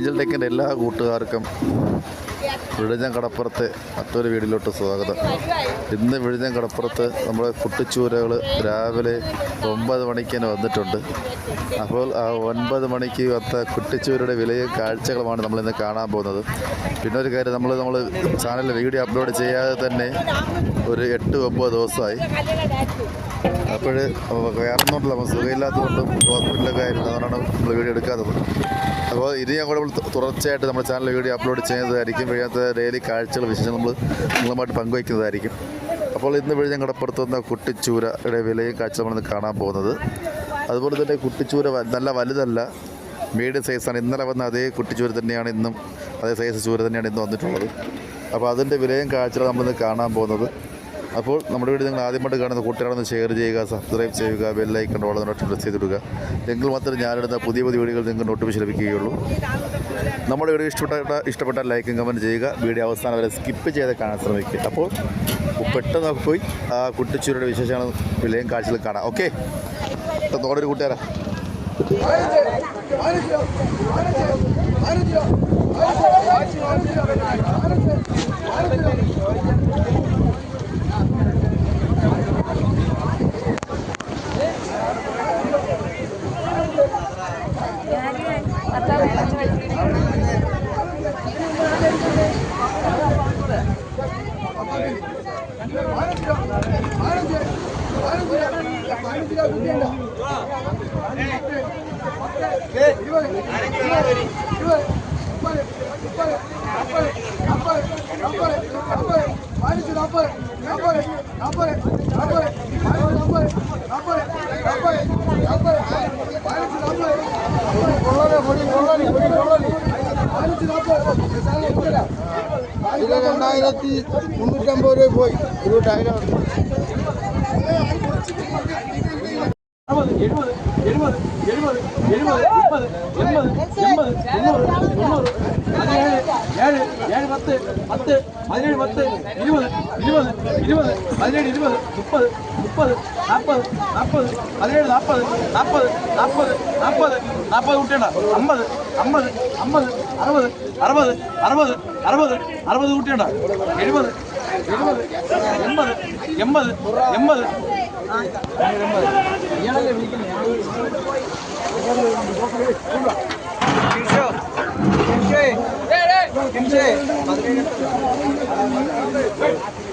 Angel ടെക്കിന്റെ എല്ലാ കൂട്ടുകാർക്കും വിഴിഞ്ഞം കടപ്പുറത്തെ മറ്റൊരു വീടിലോട്ട് സ്വാഗതം. ഇന്ന് വിഴിഞ്ഞം കടപ്പുറത്ത് നമ്മുടെ കുട്ടിച്ചൂരകൾ രാവിലെ ഒമ്പത് മണിക്ക് തന്നെ വന്നിട്ടുണ്ട്. അപ്പോൾ ആ ഒൻപത് മണിക്ക് വത്ത കുട്ടിച്ചൂരയുടെ വിലയും കാഴ്ചകളുമാണ് നമ്മളിന്ന് കാണാൻ പോകുന്നത്. പിന്നെ ഒരു കാര്യം നമ്മൾ നമ്മൾ ചാനലിൽ വീഡിയോ അപ്ലോഡ് ചെയ്യാതെ തന്നെ ഒരു എട്ട് ഒമ്പത് ദിവസമായി. അപ്പോൾ വേറെ ഒന്നുമില്ല നമ്മൾ സുഖമില്ലാത്തതുകൊണ്ടും ഹോസ്പിറ്റലൊക്കെ ആയിരുന്നു അതുകൊണ്ടാണ് നമ്മൾ വീഡിയോ എടുക്കാത്തത്. അപ്പോൾ ഇനി ഞങ്ങൾ നമ്മൾ തുടർച്ചയായിട്ട് നമ്മുടെ ചാനൽ വീഡിയോ അപ്ലോഡ് ചെയ്യുന്നതായിരിക്കും വീഴാത്ത ഡെയിലി കാഴ്ചകൾ വിശേഷം നമ്മൾ നിങ്ങളുമായിട്ട് പങ്കുവയ്ക്കുന്നതായിരിക്കും. അപ്പോൾ ഇന്ന് വഴി ഞങ്ങളുടെ പുറത്ത് വന്ന കുട്ടിച്ചൂരയുടെ വിലയും കാഴ്ച നമ്മളിന്ന് കാണാൻ പോകുന്നത്. അതുപോലെ തന്നെ കുട്ടിച്ചൂര നല്ല വലുതല്ല മീഡിയം സൈസാണ് ഇന്നലെ വന്ന അതേ കുട്ടിച്ചൂര തന്നെയാണ് ഇന്നും അതേ സൈസ് ചൂര തന്നെയാണ് ഇന്ന് വന്നിട്ടുള്ളത്. അപ്പോൾ അതിന്റെ വിലയും കാഴ്ചകൾ നമ്മളിന്ന് കാണാൻ പോകുന്നത്. അപ്പോൾ നമ്മുടെ വീട് നിങ്ങൾ ആദ്യമായിട്ട് കാണുന്ന കൂട്ടുകാരൊന്ന് ഷെയർ ചെയ്യുക സബ്സ്ക്രൈബ് ചെയ്യുക ബെല്ലൈക്കൺ വളരെ നോട്ട് പ്രസ് ചെയ്തിടുക എങ്കിൽ മാത്രമേ ഞാനിടുന്ന പുതിയ പുതിയ വീഡിയോകൾ നിങ്ങൾക്ക് നോട്ടിഫിക്കേഷൻ ലഭിക്കുകയുള്ളൂ. നമ്മുടെ വീഡിയോ ഇഷ്ടപ്പെട്ട ഇഷ്ടപ്പെട്ട ലൈക്കും കമന്റ് ചെയ്യുക. വീഡിയോ അവസാനം വരെ സ്കിപ്പ് ചെയ്ത് കാണാൻ ശ്രമിക്കുക. അപ്പോൾ പെട്ടെന്ന് നമുക്ക് പോയി ആ കുട്ടിച്ചൂരുടെ വിശേഷങ്ങൾ വിലയും കാഴ്ചയിൽ കാണാം. ഓക്കെ നമ്മുടെ ഒരു കൂട്ടുകാരാ ഇത് രണ്ടായിരത്തി മുന്നൂറ്റമ്പത് രൂപ പോയി ഇരുപത്തായിരം അറുപത് എഴുപത് എഴുപത് എഴുപത് എഴുപത് മുപ്പത് എൺപത് എൺപത് തൊണ്ണൂറ് തൊണ്ണൂറ് പതിനേഴ് ഏഴ് ഏഴ് പത്ത് പത്ത് പതിനേഴ് പത്ത് ഇരുപത് ഇരുപത് ഇരുപത് പതിനേഴ് ഇരുപത് മുപ്പത് മുപ്പത് നാൽപ്പത് നാൽപ്പത് പതിനേഴ് നാൽപ്പത് നാൽപ്പത് നാൽപ്പത് നാൽപ്പത് നാൽപ്പത് കുട്ടിയുണ്ട അമ്പത് അമ്പത് അമ്പത് അറുപത് അറുപത് അറുപത് അറുപത് അറുപത് കുട്ടിയുണ്ട എഴുപത് എഴുപത് എൺപത് എൺപത്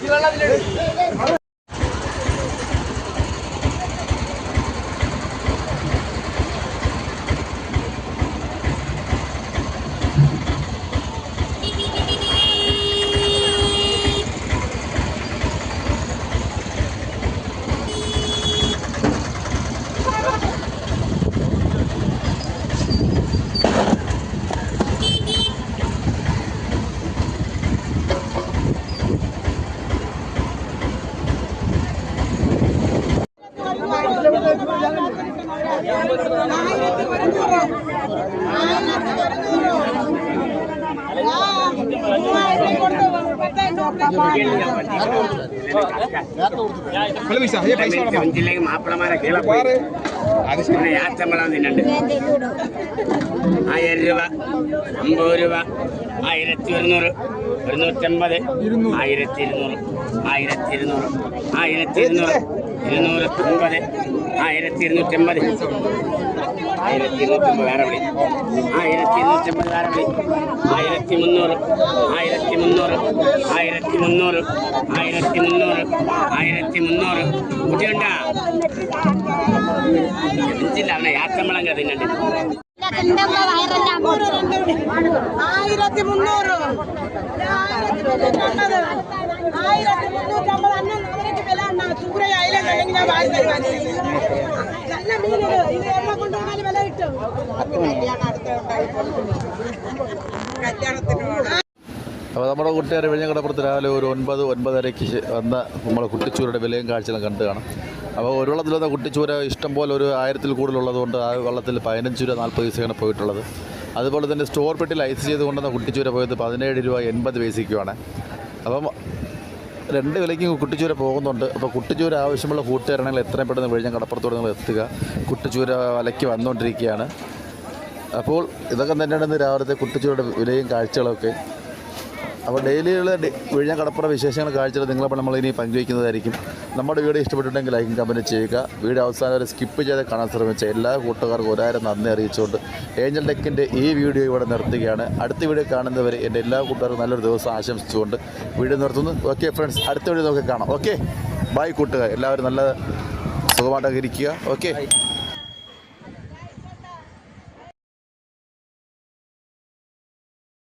എൺപത് ജില്ലയിൽ മാപ്പിളമാരെ കീഴെ പോയി. പിന്നെ യാത്രമ്പളം തിന്നുണ്ട്. ആയിരം രൂപ അമ്പത് രൂപ ആയിരത്തി ഒരുന്നൂറ് ഒരുന്നൂറ്റമ്പത് ആയിരത്തി ഇരുന്നൂറ് ആയിരത്തി ഇരുന്നൂറ് ആയിരത്തി ഇരുന്നൂറ് ഇരുന്നൂറ് അമ്പത് ആയിരത്തി ഇരുന്നൂറ്റമ്പത്. ആയിരത്തി നൂറ്റമ്പത് വേറെ വിളി. ആയിരത്തി നൂറ്റമ്പത് വേറെ വിളി. ആയിരത്തി മുന്നൂറ് ആയിരത്തി മുന്നൂറ് ആയിരത്തി മുന്നൂറ് ആയിരത്തി മുന്നൂറ് ആയിരത്തി മുന്നൂറ് കുട്ടിയുണ്ടാ അവനെ യാത്രമ്പളം കതിന്നുണ്ട് ആയിരത്തി മുന്നൂറ് ആയിരത്തി മുന്നൂറ്റമ്പത് അന്ന് അവർക്ക് വില ഉണ്ടാ ചൂര അയിലൊക്കെ ഉണ്ടെങ്കിൽ ഞാൻ വാരി തരുവാൻ നല്ല മീനുകൾ കൊണ്ടുപോകാൻ വില കിട്ടും. കല്യാണത്തിന് അപ്പോൾ നമ്മുടെ കൂട്ടുകാർ വിഴിഞ്ഞകടപ്പുറത്ത് രാവിലെ ഒരു ഒൻപത് ഒൻപതരയ്ക്ക് വന്ന നമ്മുടെ കുട്ടിച്ചൂരയുടെ വിലയും കാഴ്ചകളും കണ്ടു കാണാം. അപ്പോൾ ഒരു വെള്ളത്തിൽ വന്ന കുട്ടിച്ചൂര ഇഷ്ടം പോലെ ഒരു ആയിരത്തിൽ കൂടുതലുള്ളത് കൊണ്ട് ആ വള്ളത്തിൽ പതിനഞ്ച് രൂപ നാൽപ്പത് പൈസയാണ് പോയിട്ടുള്ളത്. അതുപോലെ തന്നെ സ്റ്റോർ പെട്ടിൽ ഐസ് ചെയ്ത് കൊണ്ടുവന്ന കുട്ടിച്ചൂര പോയത് പതിനേഴ് രൂപ എൺപത് പൈസയ്ക്കുമാണ്. അപ്പം രണ്ട് വിലയ്ക്ക് കുട്ടിച്ചൂര പോകുന്നുണ്ട്. അപ്പോൾ കുട്ടിച്ചൂര ആവശ്യമുള്ള കൂട്ടുകാരാണെങ്കിൽ എത്രയും പെട്ടെന്ന് വിഴിഞ്ഞ കടപ്പുറത്തോട് നിങ്ങൾ എത്തുക. കുട്ടിച്ചൂര വലയ്ക്ക് വന്നുകൊണ്ടിരിക്കുകയാണ്. അപ്പോൾ ഇതൊക്കെ തന്നെയാണ് ഇന്ന് രാവിലത്തെ കുട്ടിച്ചൂരുടെ വിലയും കാഴ്ചകളൊക്കെ അപ്പോൾ ഡെയിലിയുള്ള വിഴിഞ്ഞ കടപ്പുറ വിശേഷങ്ങൾ കാഴ്ചകൾ നിങ്ങളപ്പോൾ നമ്മൾ ഇനി പങ്കുവയ്ക്കുന്നതായിരിക്കും. നമ്മുടെ വീഡിയോ ഇഷ്ടപ്പെട്ടിട്ടുണ്ടെങ്കിൽ ലൈക്കും കമന്റ് ചെയ്യുക. വീഡിയോ അവസാനം വരെ സ്കിപ്പ് ചെയ്ത് കാണാൻ ശ്രമിച്ച എല്ലാ കൂട്ടുകാർക്കും ഒരായിരം നന്ദി അറിയിച്ചുകൊണ്ട് ഏഞ്ചൽ ടെക്കിന്റെ ഈ വീഡിയോ ഇവിടെ നിർത്തുകയാണ്. അടുത്ത വീഡിയോ കാണുന്നവരെ എന്റെ എല്ലാ കൂട്ടുകാർക്കും നല്ലൊരു ദിവസം ആശംസിച്ചുകൊണ്ട് വീഡിയോ നിർത്തുന്നു. ഓക്കെ ഫ്രണ്ട്സ് അടുത്ത വീഡിയോ നമുക്ക് കാണാം. ഓക്കെ ബൈ കൂട്ടുകാർ. എല്ലാവരും നല്ല സുഖമായിട്ടൊക്കെ ഇരിക്കുക. ഓക്കെ